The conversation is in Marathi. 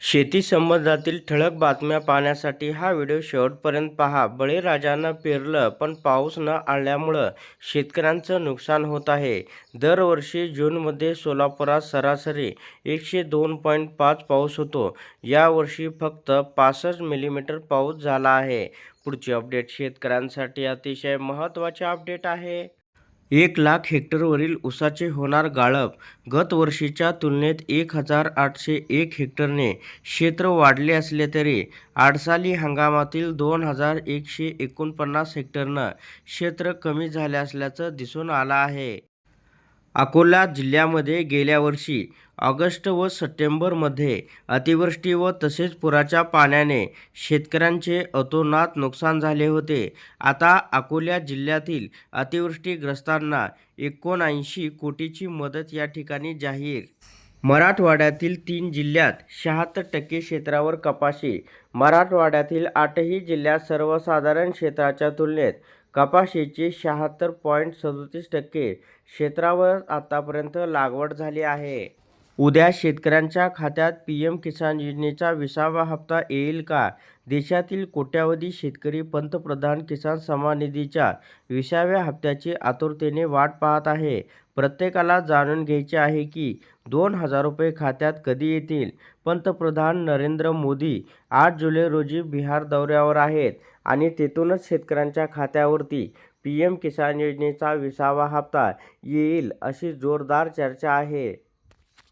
शेती संबंधातील ठळक बातम्या पाहण्यासाठी हा व्हिडिओ शेवटपर्यंत पहा. बळीराजानं पेरलं पण पाऊस न आल्यामुळं शेतकऱ्यांचं नुकसान होत आहे. दरवर्षी जूनमध्ये सोलापुरात सरासरी एकशे दोन पॉईंट पाच पाऊस होतो. यावर्षी फक्त पासष्ट मिलीमीटर पाऊस झाला आहे. पुढची अपडेट शेतकऱ्यांसाठी अतिशय महत्त्वाचे अपडेट आहे. एक लाख हेक्टरवरील ऊसाचे होणार गाळप गत वर्षीच्या तुलनेत एक हजार आठशे एक हेक्टरने क्षेत्र वाढले असले तरी आडसाली हंगामातील दोन हजार एकशे एकोणपन्नास हेक्टरनं क्षेत्र कमी झाले असल्याचं दिसून आलं आहे. अकोला जिल्ह्यामध्ये गेल्या वर्षी ऑगस्ट व सप्टेंबरमध्ये अतिवृष्टी व तसेच पुराच्या पाण्याने शेतकऱ्यांचे अतोनात नुकसान झाले होते. आता अकोला जिल्ह्यातील अतिवृष्टीग्रस्तांना एकोणऐंशी कोटीची मदत या ठिकाणी जाहीर. मराठवाड्यातील तीन जिल्ह्यात शहात्तर टक्के क्षेत्रावर कपाशी. मराठवाड्यातील आठही जिल्ह्यात सर्वसाधारण क्षेत्राच्या तुलनेत कपाशीची शहात्तर पॉईंट सदोतीस टक्के क्षेत्रावर आतापर्यंत लागवड झाली आहे. उद्या शेतकऱ्यांच्या खात्यात पी एम किसान योजनेचा विसावा हप्ता येईल का? देशातील कोट्यावधी शेतकरी पंतप्रधान किसान सन्मान निधीच्या विसाव्या हप्त्याची आतुरतेने वाट पाहत आहे. प्रत्येकाला जाणून घ्यायचे आहे की दोन हजार रुपये खात्यात कधी येतील? पंतप्रधान नरेंद्र मोदी आठ जुलै रोजी बिहार दौऱ्यावर आहेत आणि तेथूनच शेतकऱ्यांच्या खात्यावरती पी एम किसान योजनेचा विसावा हप्ता येईल अशी जोरदार चर्चा आहे.